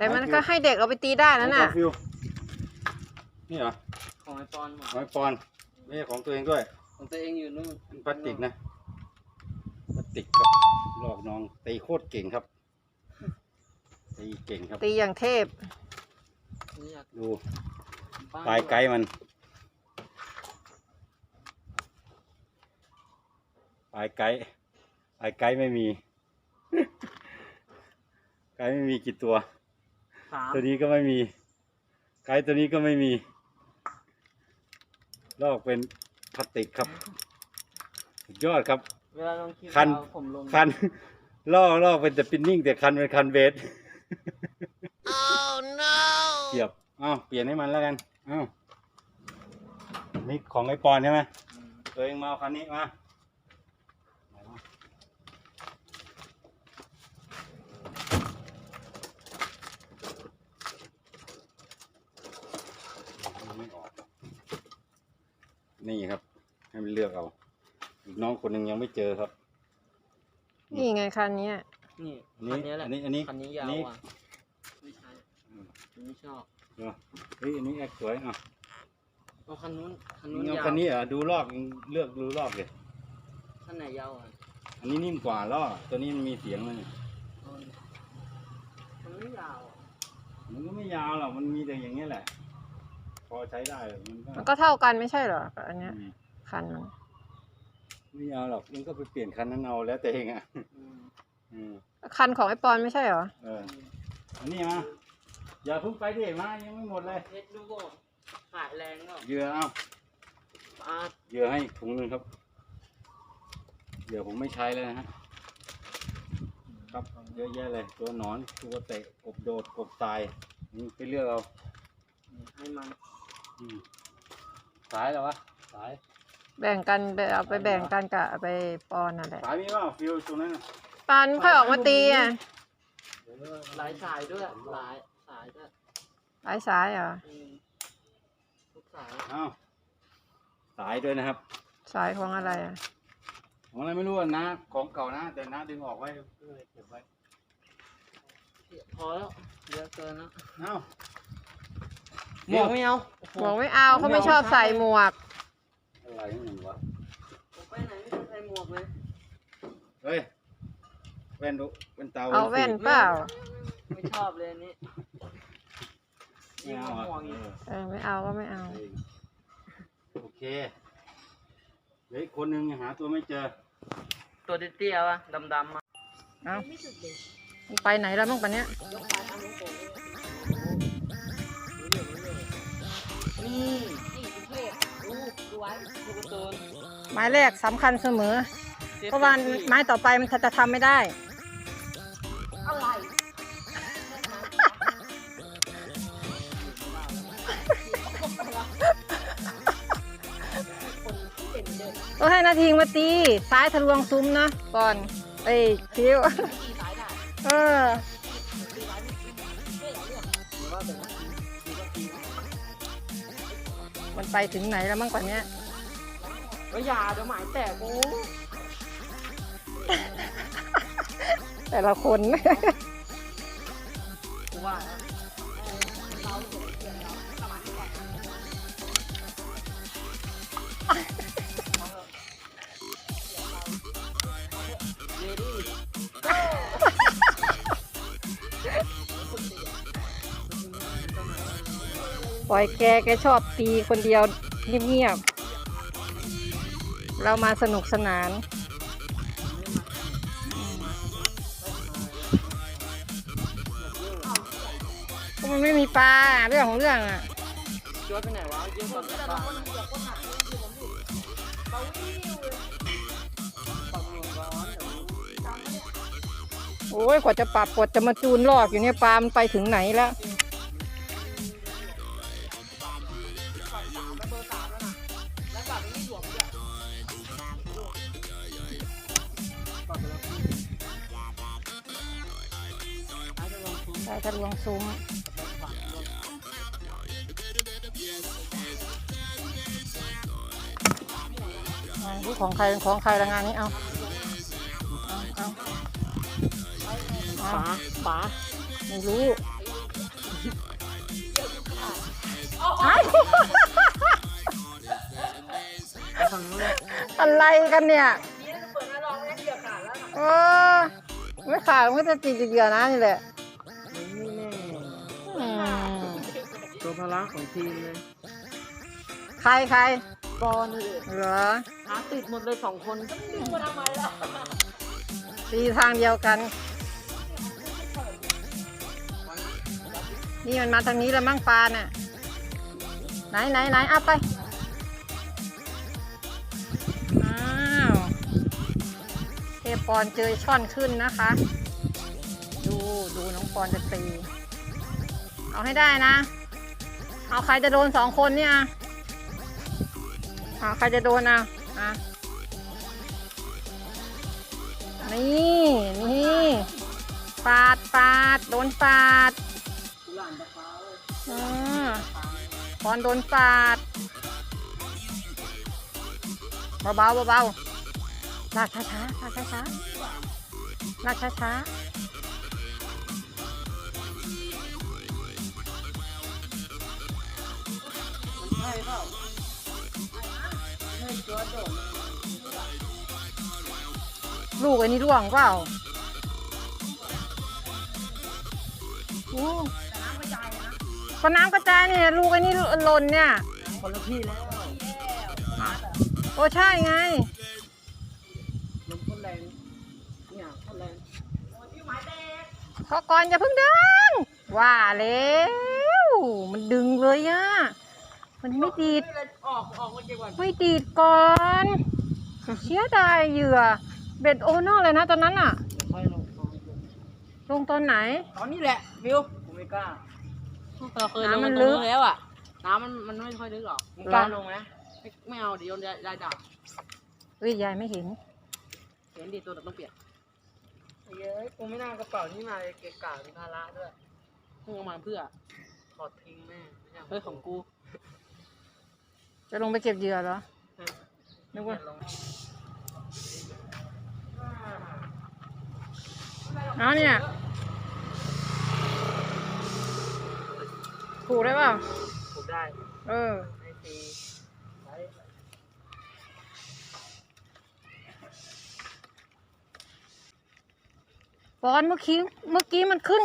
แต่มันก็ให้เด็กเอาไปตีได้แล้วน่ะฟิวนี่เหรอของไอปอนหมดร้อยปอนด์ไม่ใช่ของตัวเองด้วยของตัวเองอยู่นู่นเป็นพลาสติกนะพลาสติกครับลอกน้องตีโคตรเก่งครับตีเก่งครับ ตีอย่างเทพ นี่อยากดูบ้นปลายไกด์มันปลายไกด์ปลายไกด์ไม่มี ไกด์ไม่มีกี่ตัว สามตัวนี้ก็ไม่มี ไกด์ตัวนี้ก็ไม่มีลอกเป็นพลาสติกครับสุดยอดครับ เวลาลงคลิปคัน เราผมลงคันลอกลอกเป็นแต่ปินนิ่ง แต่คันเป็นคันเบสเกียบอ้าวเปลี่ยนให้มันแล้วกันอ้าวนี่ของไอ้ปอนใช่ไหมอืมตัวเองมาเอาคันนี้มาไหนวะไม่ออก นี่ครับ ให้มันเลือกเอาอีกน้องคนหนึ่งยังไม่เจอครับ นี่ไงคันเนี้ยนี่อันคันี้นนี้แหละอันนี้อันนี้คันนี้ยาวอันนี้อะไม่ใช่อืมผมไม่ชอบเนอะเฮ้ยอันนี้แอกสวยอะเอาคันนู้นคันมึนู้งนเอายาวคันนี้เหรอะดูรอบมึงเลือกดูรอบเลยคันไหนยาวอะอันนี้นิ่มกว่าล้อตัวนี้มันมีเสียงมันยเอามันไม่ยาวอะมันก็ไม่ยาวหรอกมันมีแต่อย่างเงี้ยแหละ พอใช้ได้มันก็มันก็เท่ากันไม่ใช่เหรอกับอันเนี้ยอืมคันมันไม่ยาวหรอกมันก็ไปเปลี่ยนคันนั้นเอาแล้วแต่เองอะอืมอืมคันของไอ้ปอนไม่ใช่เหรอเอออันนี้มาอย่าเพิ่งไปดิมายังไม่หมดเลยเพชรดูโบขายแรงก็เหยื่อเอาปาดเหยื่อให้ถุงหนึงครับเหยื่อผมไม่ใช้แล้วนะฮะครับเยอะแยะเลยตัวหนอนตัวเตะกบโดดกบตายนี่ไปเลือกเอาให้มันอืม สายเหรอวะสายแบ่งกันไปเอาไปแบ่งกันกับเอาไปปอนนั่นแหละสายมีเปล่าฟิวตรงนั้นน่ะปอนค่อยออกมาตีอะหลายสายด้วยหลายสายด้วยหลายสายเหรออืมทุกสายเอ้าสายด้วยนะครับ สายของอะไรอะของอะไรไม่รู้อะนะของเก่านะ แต่นะดึงออกไว้ก็เลยเก็บไว้พอแล้วเยอะเกินแล้ว เอ้า หมวกไม่เอาโอ้โหบอกไม่เอาเขาไม่ชอบใส่หมวก อะไรนี่วะผมไปไหนไม่ต้องใส่หมวกเลยเฮ้ยแว่นดูแว่นตาเอาแว่นสีเปล่าไม่ชอบเลยอันนี้ไม่ยิ่งเอากว่าอะหมวกอีกเออไม่เอาก็ไม่เอา เออโอเคเหลืออีกคนหนึ่งยังหาตัวไม่เจอ ตัวเตี้ยๆวะดำๆมา เอาไปไหนแล้วมั่งปะเนี้ยนี่นี่กรุงเทพดูดูไว้ดูการ์ตู ไม้แรกสำคัญเสมอ เพราะว่าไม้ต่อไปมันจะทำไม่ได้ อะไรก็ให้นาทีมาตี ซ้ายทะลวงซุ้มนะ ก่อน เอ้ยคิ้ว เออ ไปถึงไหนแล้วมั่งกว่านี้ก็อย่าเดี๋ยวหมายแตกกูแต่ละคน กูว่า ปล่อยแกแกชอบตีคนเดียวเงียบๆ เรามาสนุกสนาน มันไม่มีปลาเรื่องของเรื่องอะจวดไปไหนวะยืมก่อนกลับบ้านปรับลมร้อนเดี๋ยวโอ้ยกว่าจะปรับกว่าจะมาจูนลอกอยู่เนี่ยปลามันไปถึงไหนแล้ว องคุ้มใช่ทะลวงซุ้มเอาดูของใครเป็นของใครละงานนี้เอาเอาเอาเอาป๋าป๋าไม่รู้ไอ้ไปฝั่งนู้นเลยอะไรกันเนี่ยนี่จะเปิดหน้าลองแม่เกี่ยวขาดแล้วนะเออไม่ขาดมันก็จะติดเหยื่อนะนี่แหละ ตัวพละของทีมเลยใครใครบอลเลยเหรอหาติดหมดเลยสองคนก็ไม่รู้ว่าทำไมล่ะตีทางเดียวกัน นี่มันมาทางนี้แล้วมั่งปลาน่ะ ไหนไหนไหนเอาไป อ้าวเทปอนเจอช่อนขึ้นนะคะ ดูดูน้องปอนจะตี เอาให้ได้นะ เอาใครจะโดนสองคนเนี่ยเอาใครจะโดนอะอะนี่นี่ปาดปาดโดนปาดอืมปอนโดนปาดเบาๆเบาๆลากช้าๆลากช้าๆลากช้ามัน ใช่เปล่าใช่ตัวโดดๆลูกไอ้นี่ร่วงเปล่าโอ้น้ำกระจายนะก็น้ำกระจายเนี่ยลูกไอ้นี่หล่นเนี่ยคนละที่แล้วโอ้ใช่ไงลมคนแรงเนี่ยคนแรงขอก่อนอย่าเพิ่งดึงว่าแล้วมันดึงเลยอะ มันไม่ดีดออกออกมาเกี่ยวกับไม่ดีดก่อน เสียดายเหยื่อ เบ็ดโอนอกเลยนะตอนนั้นอะค่อยลงลงตอนไหน ตอนนี้แหละวิวผมไม่กล้าเราเคยลงน้ำมัมันนลึลึกก แล้วอะน้ำมันมันไม่ค่อยลึกหรอกมึงกล้าลงไหมไม่ไม่เอาเดี๋ยวโดนได้ด่าเอ้ยยายไม่เห็น เห็นดีตัวแต่ต้องเปลี่ยนเย้ยกูไม่น่ากระเป๋านี่มาเลยเกะกะมีภาระด้วย มึงเอามาเพื่อ ถอดทิ้งแม่เฮ้ยของกู จะลงไปเก็บเหยื่อเหรอนึกว่าเอาเนี่ยถูกได้เปล่าถูกได้ เออบอลเมื่อกี้เมื่อกี้มันขึ้น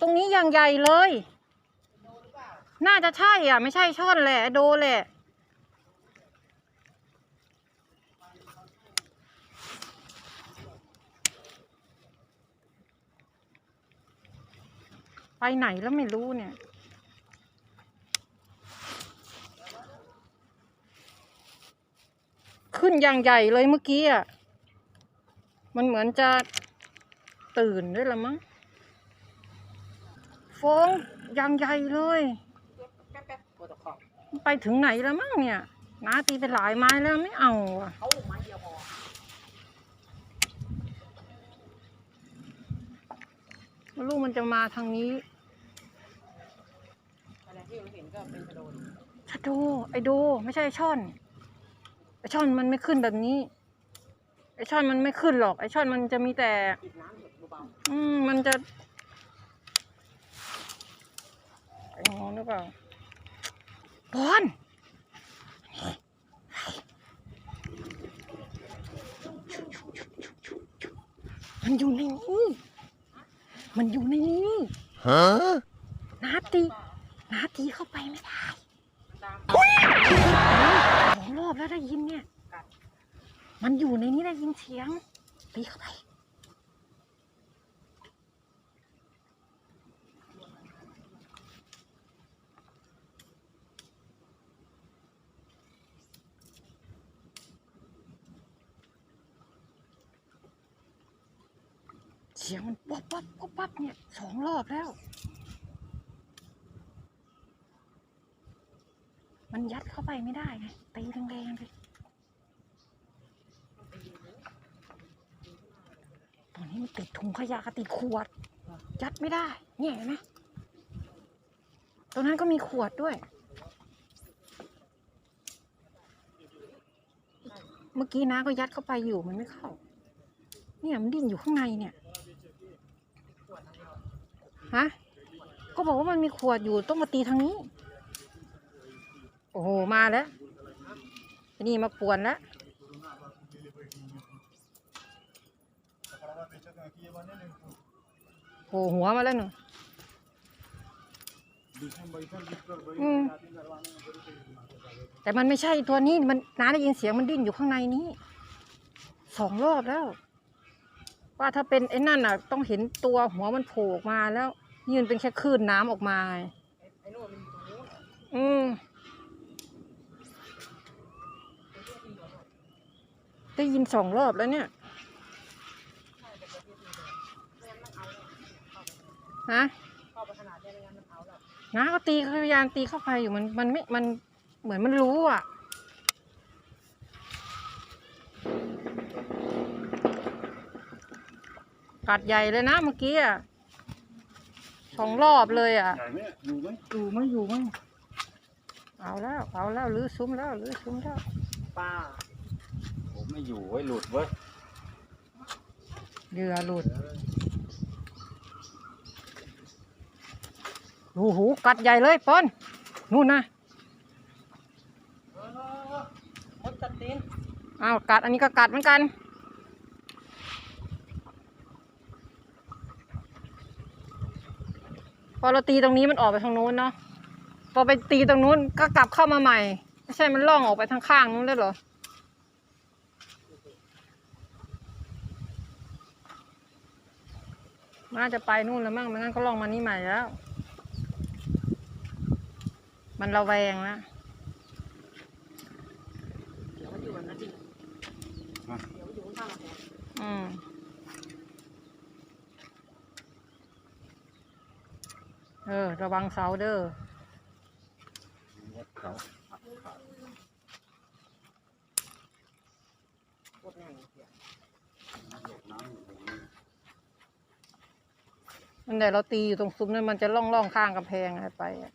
ตรงนี้อย่างใหญ่เลย น่าจะใช่อะ ไม่ใช่ช่อนแหละ โดแหละ ไปไหนแล้วไม่รู้เนี่ย ขึ้นอย่างใหญ่เลยเมื่อกี้อะ มันเหมือนจะตื่นด้วยละมั้งฟ้องอย่างใหญ่เลย ไปถึงไหนแล้วมั้งเนี่ยน้าตีไปหลายไม้แล้วไม่เอาอะลูกมันจะมาทางนี้ อะไรที่เราเห็น ก็เป็นกระโดดชะโดไอโดไม่ใช่ไอ้ช่อนไอช่อนมันไม่ขึ้นแบบนี้ ไอช่อนมันไม่ขึ้นหรอก ไอช่อนมันจะมีแต่ จิบน้ำเห็ดเบาอืมมันจะไอ้งอหรือเปล่าบอลมันอยู่ในนี้ มันอยู่ในนี้นาตี นาตีเข้าไปไม่ได้สองรอบแล้วได้ยินเนี่ย มันอยู่ในนี้ได้ยินเสียง ตีเข้าไป เสียงมันป๊อปป๊อปป๊อปป๊อปเนี่ยสองรอบแล้ว มันยัดเข้าไปไม่ได้ไงตีแรงๆเลยตอนนี้มันติดถุงขยะกับติดขวด ยัดไม่ได้เนี่ยเห็นไหมตรงนั้นก็มีขวดด้วย เมื่อกี้น้าก็ยัดเข้าไปอยู่มันไม่เข้า เนี่ยมันดิ้นอยู่ข้างในเนี่ยฮะก็บอกว่ามันมีขวดอยู่ต้องมาตีทางนี้ อ้โห มาแล้วนี่มาป่วนแล้วโผล่หัวมาแล้วหนูอืมแต่มันไม่ใช่ตัวนี้มันน้าได้ยินเสียงมันดิ้นอยู่ข้างในนี้สองรอบแล้ว ว่าถ้าเป็นไอ้นั่นอะ ต้องเห็นตัวหัวมันโผล่ออกมาแล้วนี่มันเป็นแค่คลื่นน้ำออกมาไงไอ้นู่นมันอยู่ตรงนู้นอืม ได้ยินสองรอบแล้วเนี่ยฮะเข้าไปขนาดนี้ไม่งั้นมันเอาแล้วน้าก็ตีพยายามตีเข้าไปอยู่มันมันไม่มันเหมือนมันรู้อะกัดใหญ่เลยนะเมื่อกี้อะสองรอบเลยอะใหญ่ไหมอยู่ไหมอยู่ไหมอยู่ไหมเอาแล้ว เอาแล้วรื้อซุ้มแล้วรื้อซุ้มแล้วป้าผม ไม่อยู่ไว้ยหลุดเว้ยเหยื่อหลุดโอ้โหกัดใหญ่เลยปอนนู่นนะมดกัดตีนอ้าวกัดอันนี้ก็กัดเหมือนกันพอเราตีตรงนี้มันออกไปทางนู้นเนาะพอไปตีตรงนู้นก็กลับเข้ามาใหม่ ไม่ใช่มันล่องออกไปทางข้างนู้นเลยเหรอ นน่าจะไปนู่นแล้วมั้งไม่งั้นก็ล่องมานี่ใหม่แล้ว มันระแวงนะเดี๋ยวมันอยู่แบบนั้นจริงเดี๋ยวมันอยู่ข้างๆเราอืมเออ ระวังเสาเด้อ วัดเขาโคตรแน่นเสีย หยดน้ำอยู่ตรงนี้ มันแต่เราตีอยู่ตรงซุ้มนั้นมันจะล่องล่องข้างกำแพงอะไรไปอะ